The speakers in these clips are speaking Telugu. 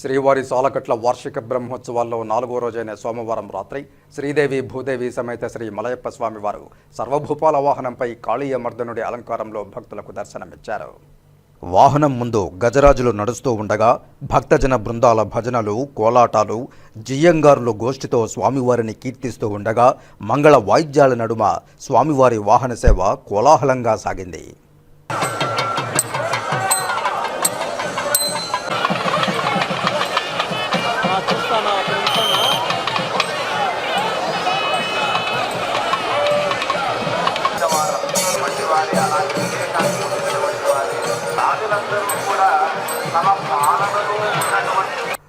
శ్రీవారి సాలకట్ల వార్షిక బ్రహ్మోత్సవాల్లో నాలుగో రోజైన సోమవారం రాత్రి శ్రీదేవి భూదేవి సమేత శ్రీ మలయప్ప స్వామి వారు సర్వభూపాల వాహనంపై కాళీయమర్దనుడి అలంకారంలో భక్తులకు దర్శనమిచ్చారు. వాహనం ముందు గజరాజులు నడుస్తూ ఉండగా భక్తజన బృందాల భజనలు కోలాటాలు జియ్యంగారులు గోష్ఠితో స్వామివారిని కీర్తిస్తూ ఉండగా మంగళ వాయిద్యాల నడుమ స్వామివారి వాహన సేవ కోలాహలంగా సాగింది.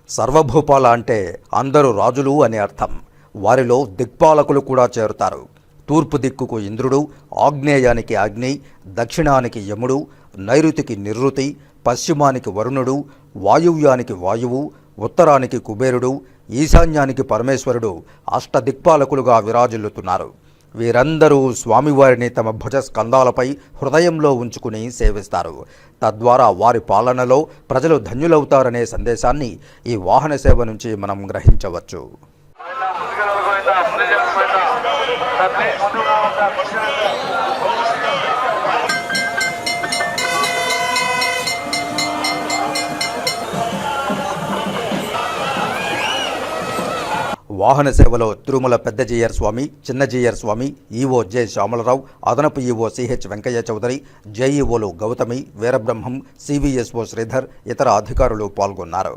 సర్వభూపాల అంటే అందరూ రాజులు అని అర్థం. వారిలో దిక్పాలకులు కూడా చేరుతారు. తూర్పు దిక్కుకు ఇంద్రుడు ఆగ్నేయానికి అగ్ని దక్షిణానికి యముడు నైరుతికి నిరుతి పశ్చిమానికి వరుణుడు వాయువ్యానికి వాయువు ఉత్తరానికి కుబేరుడు ఈశాన్యానికి పరమేశ్వరుడు అష్టదిక్పాలకులుగా విరాజిల్లుతున్నారు. వీరందరూ స్వామివారిని తమ భుజ స్కందాలపై హృదయంలో ఉంచుకుని సేవిస్తారు తద్వారా వారి పాలనలో ప్రజలు ధన్యులవుతారనే సందేశాన్ని ఈ వాహన సేవ నుంచి మనం గ్రహించవచ్చు వాహన సేవలో తిరుమల పెద్దజీయర్ స్వామి చిన్నజీయర్ స్వామి ఈవో జె శ్యామలరావు అదనపు ఈవో సిహెచ్ వెంకయ్య చౌదరి జేఈఓలు గౌతమి వీరబ్రహ్మం సివిఎస్ఓ శ్రీధర్ ఇతర అధికారులు పాల్గొన్నారు.